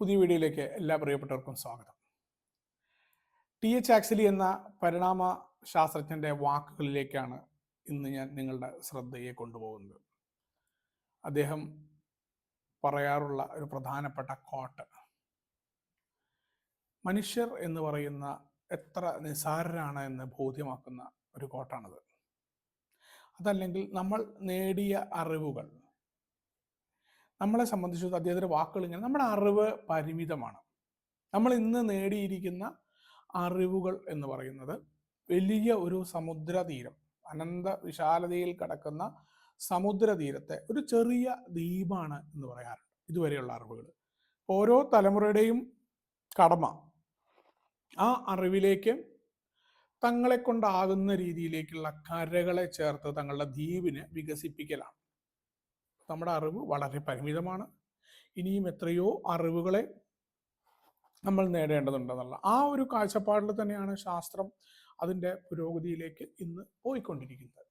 പുതിയ വീഡിയോയിലേക്ക് എല്ലാ പ്രിയപ്പെട്ടവർക്കും സ്വാഗതം. ടി. എച്ച്. ആക്സലി എന്ന പരിണാമ ശാസ്ത്രജ്ഞന്റെ വാക്കുകളിലേക്കാണ് ഇന്ന് ഞാൻ നിങ്ങളുടെ ശ്രദ്ധയെ കൊണ്ടുപോകുന്നത്. അദ്ദേഹം പറയാറുള്ള ഒരു പ്രധാനപ്പെട്ട കോട്ട് മനുഷ്യർ എന്ന് പറയുന്ന എത്ര നിസാരരാണ് എന്ന് ബോധ്യമാക്കുന്ന ഒരു കോട്ടാണത് അതല്ലെങ്കിൽ നമ്മൾ നേടിയ അറിവുകൾ നമ്മളെ സംബന്ധിച്ച് അദ്ദേഹത്തിന്റെ വാക്കുകൾ ഇങ്ങനെ നമ്മുടെ അറിവ് പരിമിതമാണ്. നമ്മൾ ഇന്ന് നേടിയിരിക്കുന്ന അറിവുകൾ എന്ന് പറയുന്നത് വലിയ ഒരു സമുദ്രതീരം അനന്ത വിശാലതയിൽ കിടക്കുന്ന സമുദ്രതീരത്തെ ഒരു ചെറിയ ദ്വീപാണ് എന്ന് പറയാറുണ്ട് ഇതുവരെയുള്ള അറിവുകൾ. ഓരോ തലമുറയുടെയും കടമ ആ അറിവിലേക്ക് തങ്ങളെ കൊണ്ടാകുന്ന രീതിയിലേക്കുള്ള കരകളെ ചേർത്ത് തങ്ങളുടെ ദ്വീപിനെ വികസിപ്പിക്കലാണ്. നമ്മുടെ അറിവ് വളരെ പരിമിതമാണ്. ഇനിയും എത്രയോ അറിവുകളെ നമ്മൾ നേടേണ്ടതുണ്ടെന്നുള്ള ആ ഒരു കാഴ്ചപ്പാടിൽ തന്നെയാണ് ശാസ്ത്രം അതിന്റെ പുരോഗതിയിലേക്ക് ഇന്ന് പോയിക്കൊണ്ടിരിക്കുന്നത്.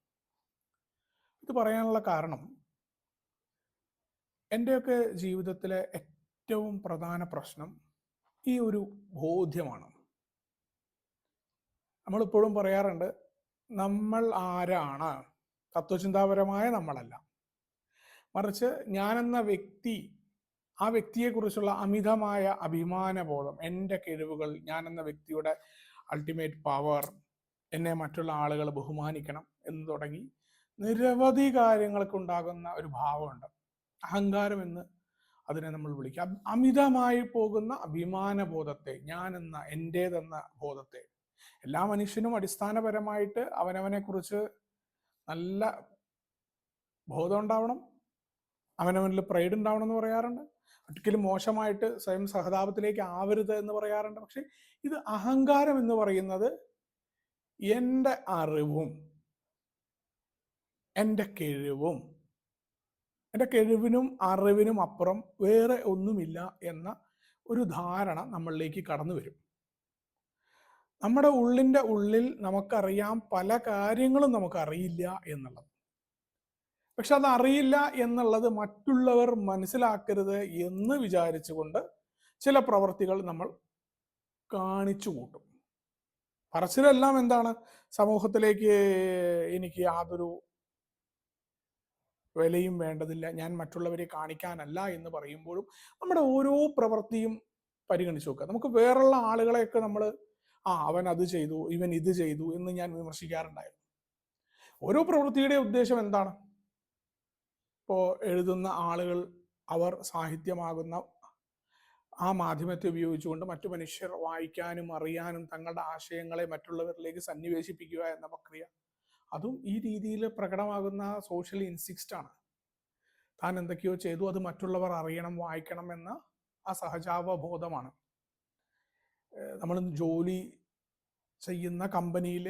ഇത് പറയാനുള്ള കാരണം എന്റെയൊക്കെ ജീവിതത്തിലെ ഏറ്റവും പ്രധാന പ്രശ്നം ഈ ഒരു ബോധ്യമാണ്. നമ്മളിപ്പോഴും പറയാറുണ്ട് നമ്മൾ ആരാണ്? തത്വചിന്താപരമായ നമ്മളല്ല. മറിച്ച് ഞാനെന്ന വ്യക്തി ആ വ്യക്തിയെക്കുറിച്ചുള്ള അമിതമായ അഭിമാനബോധം എന്റെ കഴിവുകൾ എന്ന വ്യക്തിയുടെ അൾട്ടിമേറ്റ് പവർ എന്നെ മറ്റുള്ള ആളുകൾ ബഹുമാനിക്കണം എന്ന് തുടങ്ങി നിരവധി കാര്യങ്ങൾക്കുണ്ടാകുന്ന ഒരു ഭാവമുണ്ട്. അഹങ്കാരം എന്ന് അതിനെ നമ്മൾ വിളിക്കാം. അമിതമായി പോകുന്ന അഭിമാനബോധത്തെ ഞാൻ എന്ന എന്റേതെന്ന ബോധത്തെ എല്ലാ മനുഷ്യനും അടിസ്ഥാനപരമായിട്ട് അവനവനെ കുറിച്ച് നല്ല ബോധം ഉണ്ടാവണം അവനവനിൽ പ്രൈഡ് ഉണ്ടാവണം എന്ന് പറയാറുണ്ട്. ഒരിക്കലും മോശമായിട്ട് സ്വയം സഹതാപത്തിലേക്ക് ആവരുത് എന്ന് പറയാറുണ്ട്. പക്ഷെ ഇത് അഹങ്കാരം എന്ന് പറയുന്നത് എന്റെ അറിവും എന്റെ കഴിവും എന്റെ കഴിവിനും അറിവിനും അപ്പുറം വേറെ ഒന്നുമില്ല എന്ന ഒരു ധാരണ നമ്മളിലേക്ക് കടന്നു വരും. നമ്മുടെ ഉള്ളിന്റെ ഉള്ളിൽ നമുക്കറിയാം പല കാര്യങ്ങളും നമുക്കറിയില്ല എന്നുള്ളത്. പക്ഷെ അത് അറിയില്ല എന്നുള്ളത് മറ്റുള്ളവർ മനസ്സിലാക്കരുത് എന്ന് വിചാരിച്ചുകൊണ്ട് ചില പ്രവർത്തികൾ നമ്മൾ കാണിച്ചു കൂട്ടും. പറച്ചിലെല്ലാം എന്താണ്? സമൂഹത്തിലേക്ക് എനിക്ക് യാതൊരു വിലയും വേണ്ടതില്ല. ഞാൻ മറ്റുള്ളവരെ കാണിക്കാനല്ല എന്ന് പറയുമ്പോഴും നമ്മുടെ ഓരോ പ്രവൃത്തിയും പരിഗണിച്ചു നോക്കുക. നമുക്ക് വേറുള്ള ആളുകളെയൊക്കെ നമ്മൾ ആ അവൻ അത് ചെയ്തു ഇവൻ ഇത് ചെയ്തു എന്ന് ഞാൻ വിമർശിക്കാറുണ്ടായിരുന്നു. ഓരോ പ്രവൃത്തിയുടെ ഉദ്ദേശം എന്താണ്? ഇപ്പോൾ എഴുതുന്ന ആളുകൾ അവർ സാഹിത്യമാകുന്ന ആ മാധ്യമത്തെ ഉപയോഗിച്ചുകൊണ്ട് മറ്റു മനുഷ്യർ വായിക്കാനും അറിയാനും തങ്ങളുടെ ആശയങ്ങളെ മറ്റുള്ളവരിലേക്ക് സന്നിവേശിപ്പിക്കുക എന്ന പ്രക്രിയ. അതും ഈ രീതിയിൽ പ്രകടമാകുന്ന സോഷ്യൽ ഇൻസിക്സ്റ്റ് ആണ് താൻ എന്തൊക്കെയോ ചെയ്തു അത് മറ്റുള്ളവർ അറിയണം വായിക്കണം എന്ന ആ സഹജാവബോധമാണ്. നമ്മൾ ജോലി ചെയ്യുന്ന കമ്പനിയിൽ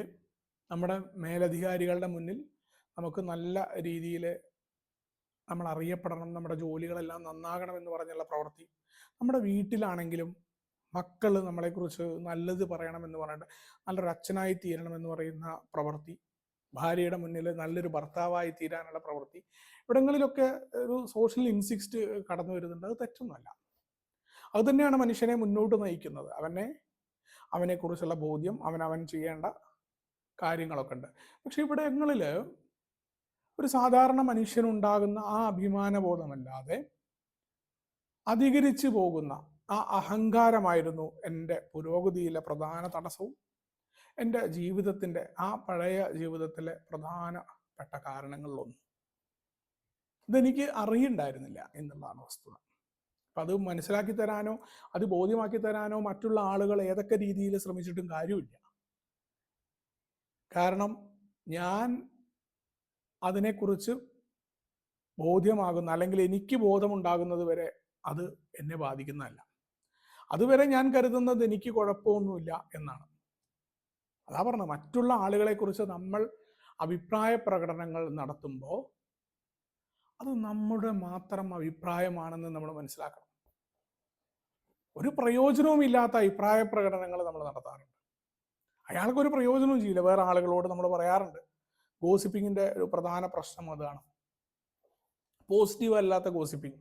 നമ്മുടെ മേലധികാരികളുടെ മുന്നിൽ നമുക്ക് നല്ല രീതിയിൽ നമ്മൾ അറിയപ്പെടണം നമ്മുടെ ജോലികളെല്ലാം നന്നാകണം എന്ന് പറഞ്ഞുള്ള പ്രവൃത്തി. നമ്മുടെ വീട്ടിലാണെങ്കിലും മക്കൾ നമ്മളെക്കുറിച്ച് നല്ലത് പറയണം എന്ന് പറഞ്ഞിട്ട് നല്ലൊരു അച്ഛനായി തീരണം എന്ന് പറയുന്ന പ്രവൃത്തി ഭാര്യയുടെ മുന്നിൽ നല്ലൊരു ഭർത്താവായി തീരാനുള്ള പ്രവൃത്തി ഇവിടങ്ങളിലൊക്കെ ഒരു സോഷ്യൽ ഇൻസിക്സ്റ്റ് കടന്നു വരുന്നുണ്ട്. അത് തെറ്റൊന്നുമല്ല. അത് തന്നെയാണ് മനുഷ്യനെ മുന്നോട്ട് നയിക്കുന്നത്. അവനെ അവനെക്കുറിച്ചുള്ള ബോധ്യം അവൻ അവൻ ചെയ്യേണ്ട കാര്യങ്ങളൊക്കെ ഉണ്ട്. പക്ഷെ ഇവിടങ്ങളിൽ ഒരു സാധാരണ മനുഷ്യനുണ്ടാകുന്ന ആ അഭിമാനബോധമല്ലാതെ അധികരിച്ചു പോകുന്ന ആ അഹങ്കാരമായിരുന്നു എന്റെ പുരോഗതിയിലെ പ്രധാന തടസ്സവും. എന്റെ ജീവിതത്തിന്റെ ആ പഴയ ജീവിതത്തിലെ പ്രധാനപ്പെട്ട കാരണങ്ങളിലൊന്നും. ഇതെനിക്ക് അറിയണ്ടായിരുന്നില്ല എന്നുള്ളതാണ് വസ്തുത. അപ്പം അത് മനസ്സിലാക്കി തരാനോ അത് ബോധ്യമാക്കി തരാനോ മറ്റുള്ള ആളുകൾ ഏതൊക്കെ രീതിയിൽ ശ്രമിച്ചിട്ടും കാര്യമില്ല. കാരണം ഞാൻ അതിനെക്കുറിച്ച് ബോധ്യമാകുന്ന അല്ലെങ്കിൽ എനിക്ക് ബോധമുണ്ടാകുന്നത് വരെ അത് എന്നെ ബാധിക്കുന്നതല്ല. അതുവരെ ഞാൻ കരുതുന്നത് എനിക്ക് കുഴപ്പമൊന്നുമില്ല എന്നാണ്. അതാ പറഞ്ഞത്. മറ്റുള്ള ആളുകളെക്കുറിച്ച് നമ്മൾ അഭിപ്രായ പ്രകടനങ്ങൾ നടത്തുമ്പോൾ അത് നമ്മുടെ മാത്രം അഭിപ്രായമാണെന്ന് നമ്മൾ മനസ്സിലാക്കണം. ഒരു പ്രയോജനവും ഇല്ലാത്ത അഭിപ്രായ പ്രകടനങ്ങൾ നമ്മൾ നടത്താറുണ്ട്. അയാൾക്കൊരു പ്രയോജനവും ചെയ്യില്ല. വേറെ ആളുകളോട് നമ്മൾ പറയാറുണ്ട്. ഗോസിപ്പിങ്ങിന്റെ ഒരു പ്രധാന പ്രശ്നം അതാണ്. പോസിറ്റീവ് അല്ലാത്ത ഗോസിപ്പിംഗ്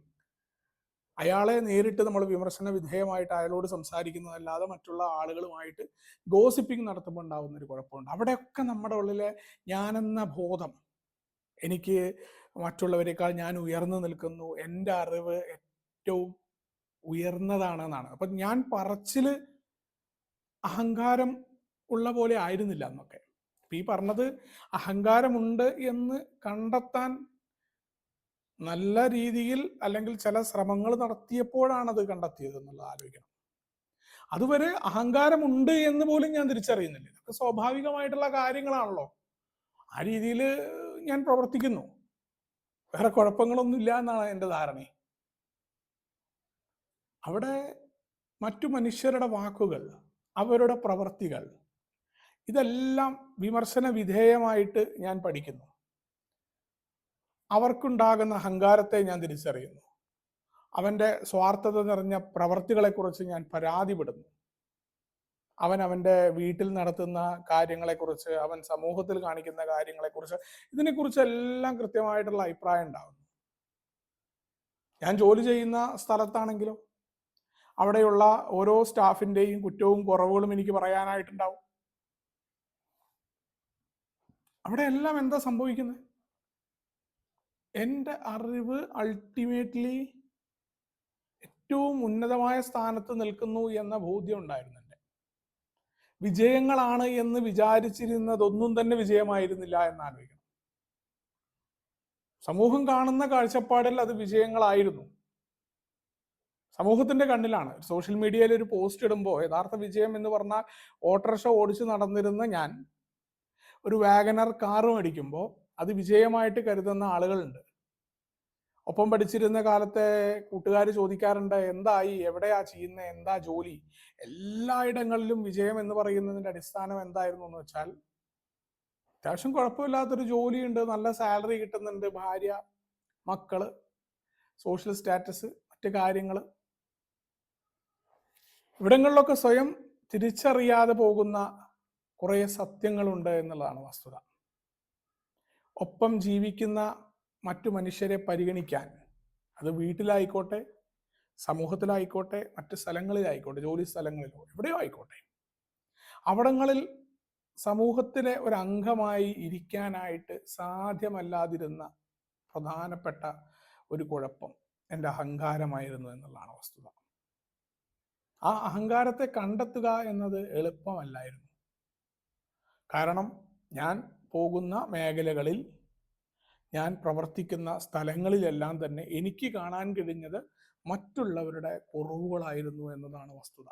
അയാളെ നേരിട്ട് നമ്മൾ വിമർശന വിധേയമായിട്ട് അയാളോട് സംസാരിക്കുന്നതല്ലാതെ മറ്റുള്ള ആളുകളുമായിട്ട് ഗോസിപ്പിംഗ് നടത്തുമ്പോൾ ഉണ്ടാകുന്ന ഒരു കുഴപ്പമുണ്ട്. അവിടെയൊക്കെ നമ്മുടെ ഉള്ളിലെ ഞാനെന്ന ബോധം എനിക്ക് മറ്റുള്ളവരെക്കാൾ ഞാൻ ഉയർന്നു നിൽക്കുന്നു എന്റെ അറിവ് ഏറ്റവും ഉയർന്നതാണെന്നാണ്. അപ്പം ഞാൻ പറച്ചിൽ അഹങ്കാരം ഉള്ള പോലെ ആയിരുന്നില്ല എന്നൊക്കെ ഈ പറഞ്ഞത് അഹങ്കാരമുണ്ട് എന്ന് കണ്ടെത്താൻ നല്ല രീതിയിൽ അല്ലെങ്കിൽ ചില ശ്രമങ്ങൾ നടത്തിയപ്പോഴാണ് അത് കണ്ടെത്തിയത് എന്നുള്ളത് ആലോചിക്കണം. അതുവരെ അഹങ്കാരമുണ്ട് എന്ന് പോലും ഞാൻ തിരിച്ചറിയുന്നില്ല. ഇതൊക്കെ സ്വാഭാവികമായിട്ടുള്ള കാര്യങ്ങളാണല്ലോ. ആ രീതിയിൽ ഞാൻ പ്രവർത്തിക്കുന്നു. വേറെ കുഴപ്പങ്ങളൊന്നും ഇല്ല എന്നാണ് എന്റെ ധാരണ. അവിടെ മറ്റു മനുഷ്യരുടെ വാക്കുകൾ അവരുടെ പ്രവർത്തികൾ ഇതെല്ലാം വിമർശന വിധേയമായിട്ട് ഞാൻ പഠിക്കുന്നു. അവർക്കുണ്ടാകുന്ന അഹങ്കാരത്തെ ഞാൻ തിരിച്ചറിയുന്നു. അവന്റെ സ്വാർത്ഥത നിറഞ്ഞ പ്രവർത്തികളെക്കുറിച്ച് ഞാൻ പരാതിപ്പെടുന്നു. അവൻ അവന്റെ വീട്ടിൽ നടത്തുന്ന കാര്യങ്ങളെക്കുറിച്ച് അവൻ സമൂഹത്തിൽ കാണിക്കുന്ന കാര്യങ്ങളെക്കുറിച്ച് ഇതിനെക്കുറിച്ച് എല്ലാം കൃത്യമായിട്ടുള്ള അഭിപ്രായം ഉണ്ടാകുന്നു. ഞാൻ ജോലി ചെയ്യുന്ന സ്ഥലത്താണെങ്കിലും അവിടെയുള്ള ഓരോ സ്റ്റാഫിന്റെയും കുറ്റവും കുറവുകളും എനിക്ക് പറയാനായിട്ടുണ്ടാവും. അവിടെ എല്ലാം എന്താ സംഭവിക്കുന്നത് എന്റെ അറിവ് അൾട്ടിമേറ്റ്ലി ഏറ്റവും ഉന്നതമായ സ്ഥാനത്ത് നിൽക്കുന്നു എന്ന ബോധ്യം ഉണ്ടായിരുന്നു എന്റെ. വിജയങ്ങളാണ് എന്ന് വിചാരിച്ചിരുന്നതൊന്നും തന്നെ വിജയമായിരുന്നില്ല എന്ന് ആലോചിക്കണം. സമൂഹം കാണുന്ന കാഴ്ചപ്പാടിൽ അത് വിജയങ്ങളായിരുന്നു. സമൂഹത്തിന്റെ കണ്ണിലാണ്. സോഷ്യൽ മീഡിയയിൽ ഒരു പോസ്റ്റ് ഇടുമ്പോൾ യഥാർത്ഥ വിജയം എന്ന് പറഞ്ഞാൽ ഓട്ടോറിക്ഷ ഓടിച്ച് നടന്നിരുന്ന ഞാൻ ഒരു വാഗനർ കാറ് മേടിക്കുമ്പോൾ അത് വിജയമായിട്ട് കരുതുന്ന ആളുകളുണ്ട്. ഒപ്പം പഠിച്ചിരുന്ന കാലത്തെ കൂട്ടുകാർ ചോദിക്കാറുണ്ട് എന്തായി? എവിടെയാ ചെയ്യുന്നത് എന്താ ജോലി? എല്ലായിടങ്ങളിലും വിജയം എന്ന് പറയുന്നതിന്റെ അടിസ്ഥാനം എന്തായിരുന്നു എന്ന് വെച്ചാൽ അത്യാവശ്യം കുഴപ്പമില്ലാത്തൊരു ജോലിയുണ്ട് നല്ല സാലറി കിട്ടുന്നുണ്ട് ഭാര്യ മക്കൾ സോഷ്യൽ സ്റ്റാറ്റസ് മറ്റു കാര്യങ്ങൾ ഇവിടങ്ങളിലൊക്കെ സ്വയം തിരിച്ചറിയാതെ പോകുന്ന കുറേ സത്യങ്ങളുണ്ട് എന്നുള്ളതാണ് വസ്തുത. ഒപ്പം ജീവിക്കുന്ന മറ്റു മനുഷ്യരെ പരിഗണിക്കാൻ അത് വീട്ടിലായിക്കോട്ടെ സമൂഹത്തിലായിക്കോട്ടെ മറ്റ് സ്ഥലങ്ങളിലായിക്കോട്ടെ ജോലി സ്ഥലങ്ങളിലോ എവിടെയോ ആയിക്കോട്ടെ. അവിടങ്ങളിൽ സമൂഹത്തിലെ ഒരു അംഗമായി ഇരിക്കാനായിട്ട് സാധ്യമല്ലാതിരുന്ന പ്രധാനപ്പെട്ട ഒരു കുഴപ്പം എന്റെ അഹങ്കാരമായിരുന്നു എന്നുള്ളതാണ് വസ്തുത. ആ അഹങ്കാരത്തെ കണ്ടെത്തുക എന്നത് എളുപ്പമല്ലായിരുന്നു. കാരണം ഞാൻ പോകുന്ന മേഖലകളിൽ ഞാൻ പ്രവർത്തിക്കുന്ന സ്ഥലങ്ങളിലെല്ലാം തന്നെ എനിക്ക് കാണാൻ കഴിഞ്ഞത് മറ്റുള്ളവരുടെ കുറവുകളായിരുന്നു എന്നതാണ് വസ്തുത.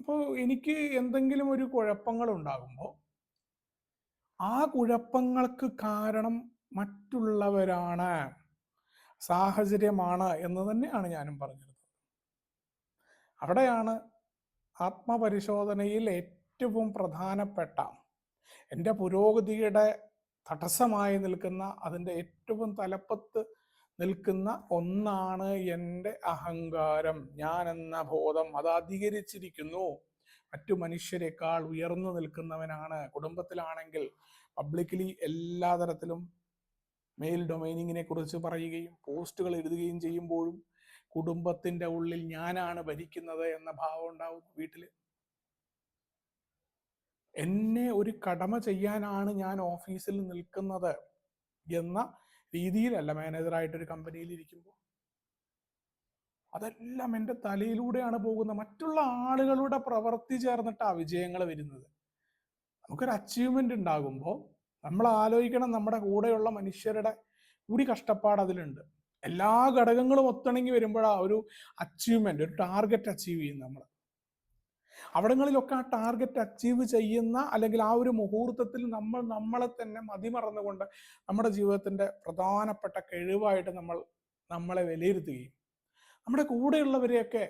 അപ്പോൾ എനിക്ക് എന്തെങ്കിലും ഒരു കുഴപ്പങ്ങൾ ഉണ്ടാകുമ്പോൾ ആ കുഴപ്പങ്ങൾക്ക് കാരണം മറ്റുള്ളവരാണ് സാഹചര്യമാണ് എന്ന് തന്നെയാണ് ഞാനും പറഞ്ഞിരുന്നത്. അവിടെയാണ് ആത്മപരിശോധനയിൽ ഏറ്റവും പ്രധാനപ്പെട്ട എന്റെ പുരോഗതിയുടെ തടസ്സമായി നിൽക്കുന്ന അതിന്റെ ഏറ്റവും തലപ്പത്ത് നിൽക്കുന്ന ഒന്നാണ് എന്റെ അഹങ്കാരം. ഞാൻ എന്ന ബോധം അത് അധികരിച്ചിരിക്കുന്നു. മറ്റു മനുഷ്യരെക്കാൾ ഉയർന്നു നിൽക്കുന്നവനാണ്. കുടുംബത്തിലാണെങ്കിൽ പബ്ലിക്കലി എല്ലാ തരത്തിലും മെയിൽ ഡൊമൈനിങ്ങിനെ കുറിച്ച് പറയുകയും പോസ്റ്റുകൾ എഴുതുകയും ചെയ്യുമ്പോഴും കുടുംബത്തിന്റെ ഉള്ളിൽ ഞാനാണ് ഭരിക്കുന്നത് എന്ന ഭാവം ഉണ്ടാവും വീട്ടിൽ എന്നെ ഒരു കടമ ചെയ്യാനാണ് ഞാൻ ഓഫീസിൽ നിൽക്കുന്നത് എന്ന രീതിയിലല്ല മാനേജറായിട്ട് ഒരു കമ്പനിയിൽ ഇരിക്കുമ്പോൾ. അതെല്ലാം എന്റെ തലയിലൂടെയാണ് പോകുന്നത്. മറ്റുള്ള ആളുകളുടെ പ്രവൃത്തി ചേർന്നിട്ടാണ് വിജയങ്ങൾ വരുന്നത്. നമുക്കൊരു അച്ചീവ്മെന്റ് ഉണ്ടാകുമ്പോൾ നമ്മൾ ആലോചിക്കണം നമ്മുടെ കൂടെയുള്ള മനുഷ്യരുടെ കൂടി കഷ്ടപ്പാട് അതിലുണ്ട്. എല്ലാ ഘടകങ്ങളും ഒത്തിണങ്ങി വരുമ്പോഴാണ് ഒരു അച്ചീവ്മെന്റ് ഒരു ടാർഗറ്റ് അച്ചീവ് ചെയ്യുന്നത് നമ്മൾ അവിടങ്ങളിലൊക്കെ ആ ടാർഗറ്റ് അച്ചീവ് ചെയ്യുന്ന അല്ലെങ്കിൽ ആ ഒരു മുഹൂർത്തത്തിൽ നമ്മൾ നമ്മളെ തന്നെ മതിമറന്നുകൊണ്ട് നമ്മുടെ ജീവിതത്തിന്റെ പ്രധാനപ്പെട്ട കഴിവായിട്ട് നമ്മൾ നമ്മളെ വിലയിരുത്തുകയും നമ്മുടെ കൂടെയുള്ളവരെയൊക്കെ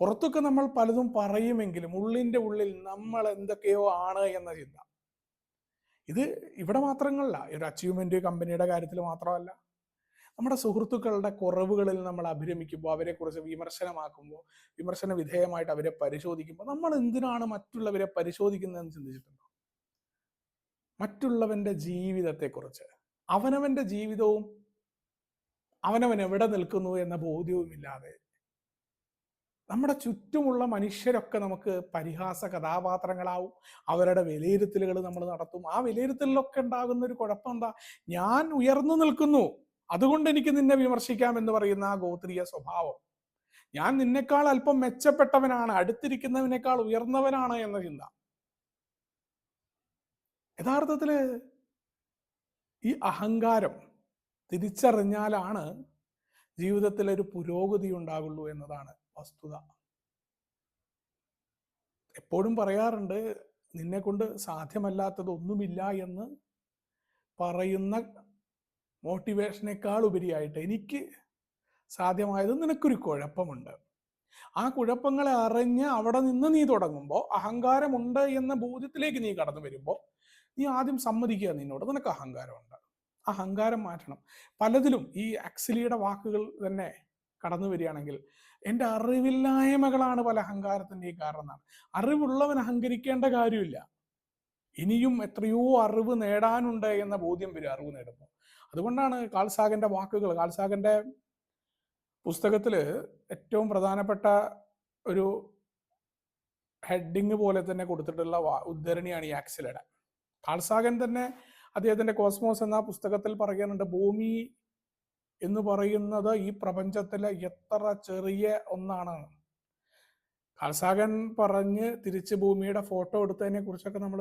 പുറത്തൊക്കെ നമ്മൾ പലതും പറയുമെങ്കിലും ഉള്ളിന്റെ ഉള്ളിൽ നമ്മൾ എന്തൊക്കെയോ ആണ് എന്ന ചിന്ത. ഇത് ഇവിടെ മാത്രങ്ങളല്ല ഒരു അച്ചീവ്മെന്റ് കമ്പനിയുടെ കാര്യത്തിൽ മാത്രമല്ല. നമ്മുടെ സുഹൃത്തുക്കളുടെ കുറവുകളിൽ നമ്മൾ അഭിരമിക്കുമ്പോൾ അവരെക്കുറിച്ച് വിമർശനമാക്കുമ്പോൾ വിമർശന വിധേയമായിട്ട് അവരെ പരിശോധിക്കുമ്പോൾ നമ്മൾ എന്തിനാണ് മറ്റുള്ളവരെ പരിശോധിക്കുന്നതെന്ന് ചിന്തിച്ചിട്ടുണ്ടോ? മറ്റുള്ളവന്റെ ജീവിതത്തെക്കുറിച്ച്. അവനവന്റെ ജീവിതവും അവനവൻ എവിടെ നിൽക്കുന്നു എന്ന ബോധ്യവുമില്ലാതെ നമ്മുടെ ചുറ്റുമുള്ള മനുഷ്യരൊക്കെ നമുക്ക് പരിഹാസ കഥാപാത്രങ്ങളാവും. അവരുടെ വിലയിരുത്തലുകൾ നമ്മൾ നടത്തും. ആ വിലയിരുത്തലിലൊക്കെ ഉണ്ടാകുന്ന ഒരു കുഴപ്പം എന്താ ഞാൻ ഉയർന്നു നിൽക്കുന്നു. അതുകൊണ്ട് എനിക്ക് നിന്നെ വിമർശിക്കാം എന്ന് പറയുന്ന ആ ഗോത്രീയ സ്വഭാവം. ഞാൻ നിന്നെക്കാൾ അല്പം മെച്ചപ്പെട്ടവനാണ്. അടുത്തിരിക്കുന്നവനേക്കാൾ ഉയർന്നവനാണ് എന്ന ചിന്ത. യഥാർത്ഥത്തിൽ ഈ അഹങ്കാരം തിരിച്ചറിഞ്ഞാലാണ് ജീവിതത്തിൽ ഒരു പുരോഗതി ഉണ്ടാകുള്ളൂ എന്നതാണ്. വസ്തുത. എപ്പോഴും പറയാറുണ്ട് നിന്നെ കൊണ്ട് സാധ്യമല്ലാത്തതൊന്നുമില്ല എന്ന് പറയുന്ന മോട്ടിവേഷനേക്കാൾ ഉപരിയായിട്ട് എനിക്ക് സാധ്യമായത് നിനക്കൊരു കുഴപ്പമുണ്ട്. ആ കുഴപ്പങ്ങളെ അറിഞ്ഞ് അവിടെ നിന്ന് നീ തുടങ്ങുമ്പോൾ അഹങ്കാരമുണ്ട് എന്ന ബോധ്യത്തിലേക്ക് നീ കടന്നു വരുമ്പോൾ നീ ആദ്യം സമ്മതിക്കുക നിന്നോട് നിനക്ക് അഹങ്കാരമുണ്ട്. അഹങ്കാരം മാറ്റണം. പലതിലും ഈ അക്സിലിയുടെ വാക്കുകൾ തന്നെ കടന്നു വരികയാണെങ്കിൽ എന്റെ അറിവില്ലായ്മകളാണ് പല അഹങ്കാരത്തിന്റെയും കാരണം അറിവുള്ളവൻ അഹങ്കരിക്കേണ്ട കാര്യമില്ല. ഇനിയും എത്രയോ അറിവ് നേടാനുണ്ട് എന്ന ബോധ്യം വരും അറിവ് നേടുമ്പോൾ. അതുകൊണ്ടാണ് കാൾസാഗന്റെ വാക്കുകൾ. കാൾസാഗന്റെ പുസ്തകത്തിൽ ഏറ്റവും പ്രധാനപ്പെട്ട ഒരു ഹെഡിങ് പോലെ തന്നെ കൊടുത്തിട്ടുള്ള ഉദ്ധരണിയാണ് ഈ ആക്സിലയുടെ കാൾസാഗൻ തന്നെ അദ്ദേഹത്തിന്റെ കോസ്മോസ് എന്ന പുസ്തകത്തിൽ പറയാനുണ്ട് ഭൂമി എന്ന് പറയുന്നത് ഈ പ്രപഞ്ചത്തിലെ എത്ര ചെറിയ ഒന്നാണ്. കാൽസാഗൻ പറഞ്ഞ് തിരിച്ച് ഭൂമിയുടെ ഫോട്ടോ എടുത്തതിനെ കുറിച്ചൊക്കെ നമ്മൾ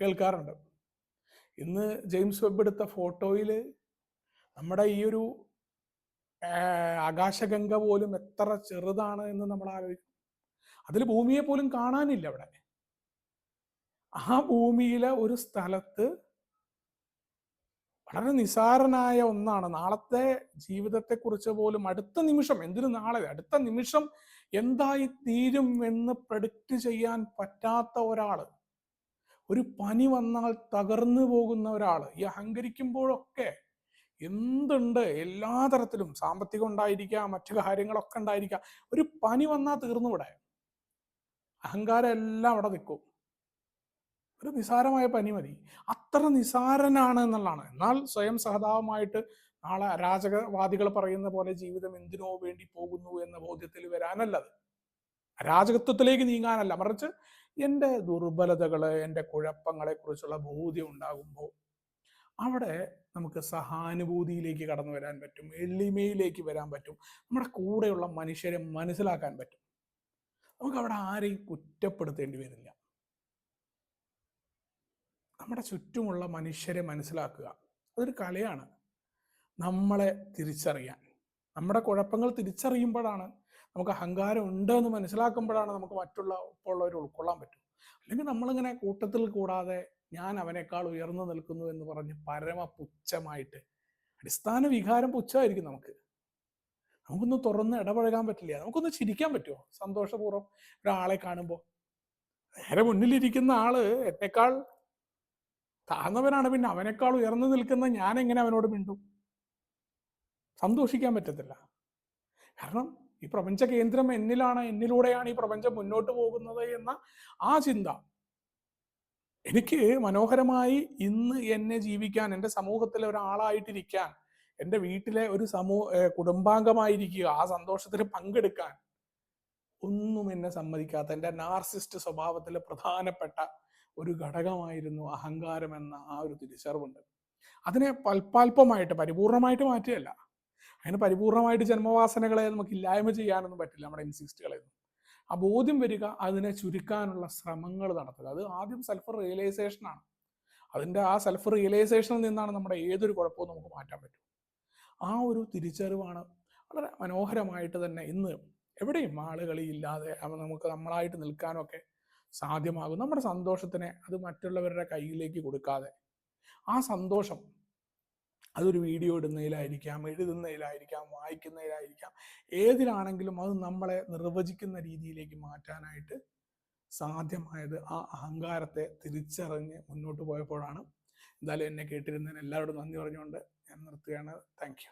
കേൾക്കാറുണ്ട്. ഇന്ന് ജെയിംസ് വെബ് എടുത്ത ഫോട്ടോയിൽ നമ്മുടെ ഈ ഒരു ആകാശഗംഗ പോലും എത്ര ചെറുതാണ് എന്ന് നമ്മൾ ആലോചിക്കും. അതിൽ ഭൂമിയെ പോലും കാണാനില്ല അവിടെ. ആ ഭൂമിയിലെ ഒരു സ്ഥലത്ത് വളരെ നിസാരനായ ഒന്നാണ്. നാളത്തെ ജീവിതത്തെ കുറിച്ച് പോലും അടുത്ത നിമിഷം എന്തിനു നാളെ? അടുത്ത നിമിഷം എന്തായി തീരും എന്ന് പ്രഡിക്റ്റ് ചെയ്യാൻ പറ്റാത്ത ഒരാൾ ഒരു പനി വന്നാൽ തകർന്നു പോകുന്ന ഒരാൾ ഈ അഹങ്കരിക്കുമ്പോഴൊക്കെ എന്തുണ്ട്? എല്ലാ തരത്തിലും സാമ്പത്തികം ഉണ്ടായിരിക്കാം മറ്റു കാര്യങ്ങളൊക്കെ ഉണ്ടായിരിക്കാം. ഒരു പനി വന്നാൽ തീർന്നുവിടെ അഹങ്കാരം എല്ലാം അവിടെ നിൽക്കും. ഒരു നിസാരമായ പനി മതി. അത്ര നിസാരനാണ് എന്നുള്ളതാണ്. എന്നാൽ സ്വയം സഹതാപമായിട്ട് നാളെ അരാജകവാദികൾ പറയുന്ന പോലെ ജീവിതം എന്തിനോ വേണ്ടി പോകുന്നു എന്ന ബോധ്യത്തിൽ വരാനല്ലത്. അരാജകത്വത്തിലേക്ക് നീങ്ങാനല്ല. മറിച്ച് എന്റെ ദുർബലതകൾ എന്റെ കുഴപ്പങ്ങളെ കുറിച്ചുള്ള ബോധ്യം ഉണ്ടാകുമ്പോൾ അവിടെ നമുക്ക് സഹാനുഭൂതിയിലേക്ക് കടന്നു വരാൻ പറ്റും. എളിമയിലേക്ക് വരാൻ പറ്റും. നമ്മുടെ കൂടെയുള്ള മനുഷ്യരെ മനസ്സിലാക്കാൻ പറ്റും. നമുക്ക് അവിടെ ആരെയും കുറ്റപ്പെടുത്തേണ്ടി വരില്ല നമ്മുടെ ചുറ്റുമുള്ള മനുഷ്യരെ മനസ്സിലാക്കുക. അതൊരു കലയാണ്. നമ്മളെ തിരിച്ചറിയാൻ. നമ്മുടെ കുഴപ്പങ്ങൾ തിരിച്ചറിയുമ്പോഴാണ് നമുക്ക് അഹങ്കാരം ഉണ്ട് എന്ന് മനസ്സിലാക്കുമ്പോഴാണ് നമുക്ക് മറ്റുള്ള ഉള്ളവർ ഉൾക്കൊള്ളാൻ പറ്റും. അല്ലെങ്കിൽ നമ്മളിങ്ങനെ കൂട്ടത്തിൽ കൂടാതെ ഞാൻ അവനേക്കാൾ ഉയർന്നു നിൽക്കുന്നു എന്ന് പറഞ്ഞ് പരമ പുച്ഛമായിട്ട് അടിസ്ഥാന വികാരം പുച്ഛമായിരിക്കും നമുക്ക്. നമുക്കൊന്ന് തുറന്ന് ഇടപഴകാൻ പറ്റില്ല. നമുക്കൊന്ന് ചിരിക്കാൻ പറ്റുമോ? സന്തോഷപൂർവം ഒരാളെ കാണുമ്പോൾ. നേരെ മുന്നിലിരിക്കുന്ന ആൾ എന്നെക്കാൾ താഴ്ന്നവനാണ് പിന്നെ അവനേക്കാൾ ഉയർന്നു നിൽക്കുന്ന ഞാൻ എങ്ങനെ അവനോട് മിണ്ടും? സന്തോഷിക്കാൻ പറ്റത്തില്ല. കാരണം ഈ പ്രപഞ്ച കേന്ദ്രം എന്നിലാണ് എന്നിലൂടെയാണ് ഈ പ്രപഞ്ചം മുന്നോട്ട് പോകുന്നത് എന്ന ആ ചിന്ത. എനിക്ക് മനോഹരമായി ഇന്ന് എന്നെ ജീവിക്കാൻ എന്റെ സമൂഹത്തിലെ ഒരാളായിട്ടിരിക്കാൻ എന്റെ വീട്ടിലെ ഒരു സമൂഹ കുടുംബാംഗമായിരിക്കുക ആ സന്തോഷത്തിൽ പങ്കെടുക്കാൻ ഒന്നും എന്നെ സമ്മതിക്കാത്ത എന്റെ നാർസിസ്റ്റ് സ്വഭാവത്തിലെ പ്രധാനപ്പെട്ട ഒരു ഘടകമായിരുന്നു അഹങ്കാരം എന്ന ആ ഒരു തിരിച്ചറിവുണ്ട്. അതിനെ പൽപ്പാൽപ്പമായിട്ട് പരിപൂർണമായിട്ട് മാറ്റുകയല്ല അതിന് പരിപൂർണമായിട്ട് ജന്മവാസനകളെ നമുക്ക് ഇല്ലായ്മ ചെയ്യാനൊന്നും പറ്റില്ല നമ്മുടെ ഇൻസിസ്റ്റുകളെയൊന്നും ആ ബോധ്യം വരിക അതിനെ ചുരുക്കാനുള്ള ശ്രമങ്ങൾ നടത്തുക. അത് ആദ്യം സെൽഫ് റിയലൈസേഷൻ ആണ്. അതിന്റെ ആ സെൽഫ് റിയലൈസേഷനിൽ നിന്നാണ് നമ്മുടെ ഏതൊരു കുഴപ്പവും നമുക്ക് മാറ്റാൻ പറ്റും ആ ഒരു തിരിച്ചറിവാണ് വളരെ മനോഹരമായിട്ട് തന്നെ ഇന്ന് എവിടെയും ആളുകളില്ലാതെ നമുക്ക് നമ്മളായിട്ട് നിൽക്കാനൊക്കെ സാധ്യമാകും. നമ്മുടെ സന്തോഷത്തിനെ അത് മറ്റുള്ളവരുടെ കയ്യിലേക്ക് കൊടുക്കാതെ. ആ സന്തോഷം അതൊരു വീഡിയോ ഇടുന്നതിലായിരിക്കാം എഴുതുന്നതിലായിരിക്കാം വായിക്കുന്നതിലായിരിക്കാം ഏതിലാണെങ്കിലും അത് നമ്മളെ നിർവചിക്കുന്ന രീതിയിലേക്ക് മാറ്റാനായിട്ട് സാധ്യമായത് ആ അഹങ്കാരത്തെ തിരിച്ചറിഞ്ഞ് മുന്നോട്ട് പോയപ്പോഴാണ്. എന്തായാലും എന്നെ കേട്ടിരുന്നതിന് എല്ലാവരോടും നന്ദി പറഞ്ഞുകൊണ്ട് ഞാൻ നിർത്തുകയാണ്. താങ്ക്